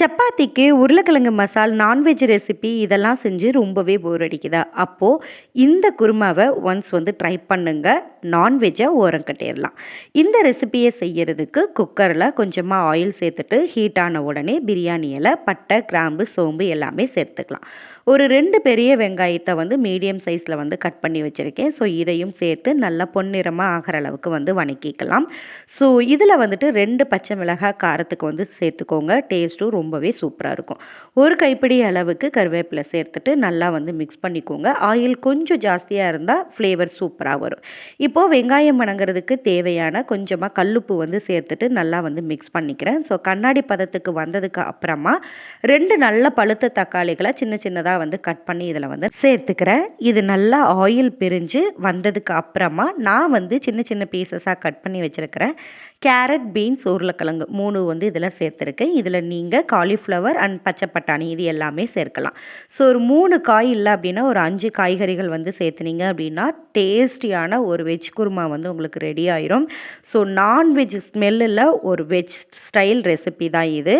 சப்பாத்திக்கு உருளைக்கிழங்கு மசால் non veg recipe இதெல்லாம் செஞ்சு ரொம்பவே போர் அடிக்குதா. அப்போது இந்த குருமாவை ஒன்ஸ் வந்து ட்ரை பண்ணுங்க. நான்வெஜ்ஜை ஓரம் கட்டிடலாம். இந்த ரெசிபியை செய்யறதுக்கு குக்கரில் கொஞ்சமாக ஆயில் சேர்த்துட்டு ஹீட் ஆன உடனே பிரியாணி இலை பட்டை கிராம்பு சோம்பு எல்லாமே சேர்த்துக்கலாம். ஒரு ரெண்டு பெரிய வெங்காயத்தை வந்து மீடியம் சைஸில் வந்து கட் பண்ணி வச்சுருக்கேன். ஸோ இதையும் சேர்த்து நல்லா பொன்னிறமாக ஆகிற அளவுக்கு வந்து வணக்கிக்கலாம். ஸோ இதில் வந்துட்டு ரெண்டு பச்சை மிளகாய் காரத்துக்கு வந்து சேர்த்துக்கோங்க. டேஸ்ட்டும் ரொம்ப ரொம்பவே சூப்பராக இருக்கும். ஒரு கைப்பிடி அளவுக்கு கருவேப்பிலை சேர்த்துட்டு நல்லா வந்து மிக்ஸ் பண்ணிக்கோங்க. ஆயில் கொஞ்சம் ஜாஸ்தியாக இருந்தால் ஃப்ளேவர் சூப்பராக வரும். இப்போது வெங்காயம் வணங்குறதுக்கு தேவையான கொஞ்சமாக கல்லுப்பு வந்து சேர்த்துட்டு நல்லா வந்து மிக்ஸ் பண்ணிக்கிறேன். ஸோ கண்ணாடி பதத்துக்கு வந்ததுக்கு அப்புறமா ரெண்டு நல்ல பழுத்த தக்காளிகளை சின்ன சின்னதாக வந்து கட் பண்ணி இதில் வந்து சேர்த்துக்கிறேன். இது நல்லா ஆயில் பிரிஞ்சு வந்ததுக்கு அப்புறமா நான் வந்து சின்ன சின்ன பீசஸாக கட் பண்ணி வச்சுருக்கிறேன். கேரட் பீன்ஸ் உருளைக்கிழங்கு மூணு வந்து இதில் சேர்த்துருக்கேன். இதில் நீங்கள் காலிஃப்ளவர் அண்ட் பச்சை பட்டாணி இது எல்லாமே சேர்க்கலாம். ஸோ ஒரு மூணு காய் இல்லை அப்படின்னா ஒரு அஞ்சு காய்கறிகள் வந்து சேர்த்துனீங்க அப்படின்னா டேஸ்டியான ஒரு வெஜ் குருமா வந்து உங்களுக்கு ரெடி ஆயிரும். ஸோ நான்வெஜ் ஸ்மெல்லில் ஒரு வெஜ் ஸ்டைல் ரெசிபி தான் இது.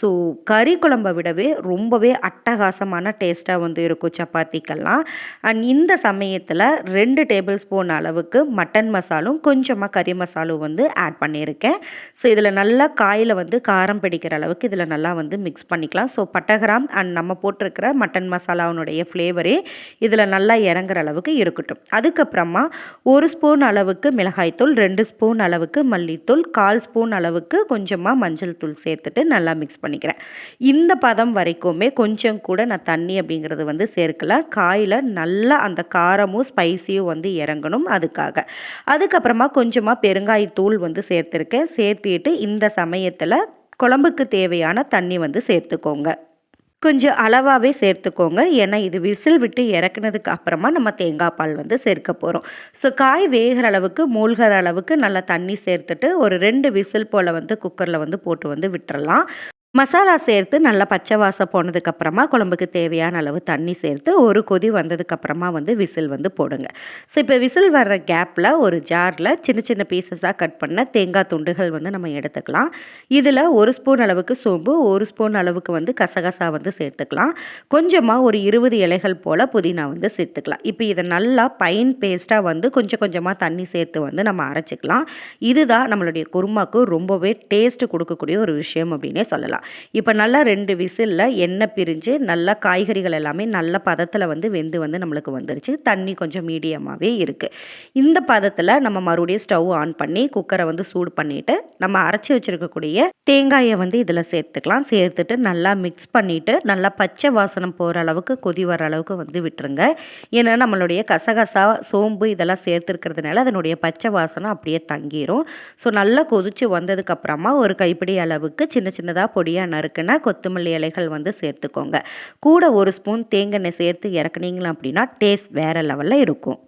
ஸோ கறி குழம்பை விடவே ரொம்பவே அட்டகாசமான டேஸ்ட்டாக வந்து இருக்கும் சப்பாத்திக்கெல்லாம். அண்ட் இந்த சமயத்தில் ரெண்டு டேபிள் ஸ்பூன் அளவுக்கு மட்டன் மசாலும் கொஞ்சமாக கறி மசாலும் வந்து ஆட் பண்ணியிருக்கேன். ஸோ இதில் நல்லா காயில் வந்து காரம் பிடிக்கிற அளவுக்கு இதில் நல்லா வந்து மிக்ஸ் பண்ணிக்கலாம். ஸோ பட்டகிராம் அண்ட் நம்ம போட்டிருக்கிற மட்டன் மசாலாவினுடைய ஃப்ளேவரே இதில் நல்லா இறங்குற அளவுக்கு இருக்கட்டும். அதுக்கப்புறமா ஒரு ஸ்பூன் அளவுக்கு மிளகாய்த்தூள் ரெண்டு ஸ்பூன் அளவுக்கு மல்லித்தூள் கால் ஸ்பூன் அளவுக்கு கொஞ்சமாக மஞ்சள் தூள் சேர்த்துட்டு நல்லா மிக்ஸ் பண்ணிக்கிறேன். இந்த பதம் வரைக்குமே கொஞ்சம் கூட நான் தண்ணி அப்படிங்கிறது வந்து சேர்க்கல. காயில் நல்லா அந்த காரமும் ஸ்பைசியும் வந்து இறங்கணும் அதுக்காக. அதுக்கப்புறமா கொஞ்சமாக பெருங்காயத்தூள் வந்து சேர்த்துருக்கேன். சேர்த்துட்டு இந்த சமயத்தில் குழம்புக்கு தேவையான தண்ணி வந்து சேர்த்துக்கோங்க. கொஞ்சம் அளவாகவே சேர்த்துக்கோங்க. ஏன்னா இது விசில் விட்டு இறக்குனதுக்கு அப்புறமா நம்ம தேங்காய் பால் வந்து சேர்க்க போகிறோம் ஸோ காய் வேகிற அளவுக்கு மூழ்கிற அளவுக்கு நல்லா தண்ணி சேர்த்துட்டு ஒரு ரெண்டு விசில் போல் வந்து குக்கரில் வந்து போட்டு வந்து விட்டுறலாம். மசாலா சேர்த்து நல்லா பச்சை வாசம் போனதுக்கப்புறமா குழம்புக்கு தேவையான அளவு தண்ணி சேர்த்து ஒரு கொதி வந்ததுக்கப்புறமா வந்து விசில் வந்து போடுங்க. ஸோ இப்போ விசில் வர்ற கேப்பில் ஒரு ஜாரில் சின்ன சின்ன பீசஸாக கட் பண்ண தேங்காய் துண்டுகள் வந்து நம்ம எடுத்துக்கலாம். இதில் ஒரு ஸ்பூன் அளவுக்கு சோம்பு ஒரு ஸ்பூன் அளவுக்கு வந்து கசகசா வந்து சேர்த்துக்கலாம். கொஞ்சமாக ஒரு இருபது இலைகள் போல் புதினா வந்து சேர்த்துக்கலாம். இப்போ இதை நல்லா பைன் பேஸ்ட்டாக வந்து கொஞ்சம் கொஞ்சமாக தண்ணி சேர்த்து வந்து நம்ம அரைச்சிக்கலாம். இதுதான் நம்மளுடைய குருமாக்கு ரொம்பவே டேஸ்ட்டு கொடுக்கக்கூடிய ஒரு விஷயம் அப்படின்னே சொல்லலாம். இப்போ நல்லா ரெண்டு விசிலில் எண்ணெய் பிரிஞ்சு நல்லா காய்கறிகள் எல்லாமே நல்ல பதத்தில் வந்து வெந்து வந்து நம்மளுக்கு வந்துருச்சு. தண்ணி கொஞ்சம் மீடியமாகவே இருக்குது இந்த பதத்தில் நம்ம மறுபடியும் ஸ்டவ் ஆன் பண்ணி குக்கரை வந்து சூடு பண்ணிவிட்டு நம்ம அரைச்சி வச்சுருக்கக்கூடிய தேங்காயை வந்து இதில் சேர்த்துக்கலாம். சேர்த்துட்டு நல்லா மிக்ஸ் பண்ணிவிட்டு நல்லா பச்சை வாசனம் போகிற அளவுக்கு கொதி வர அளவுக்கு வந்து விட்டுருங்க. ஏன்னா நம்மளுடைய கசகசா சோம்பு இதெல்லாம் சேர்த்துருக்கிறதுனால அதனுடைய பச்சை வாசனம் அப்படியே தங்கிடும் ஸோ நல்லா கொதித்து வந்ததுக்கப்புறமா ஒரு கைப்பிடி அளவுக்கு சின்ன சின்னதாக பொடி பொடியாக நறுக்குனா கொத்தமல்லி இலைகள் வந்து சேர்த்துக்கோங்க. கூட ஒரு ஸ்பூன் தேங்காய் சேர்த்து இறக்குனீங்களா அப்படின்னா டேஸ்ட் வேறு லெவலில் இருக்கும்.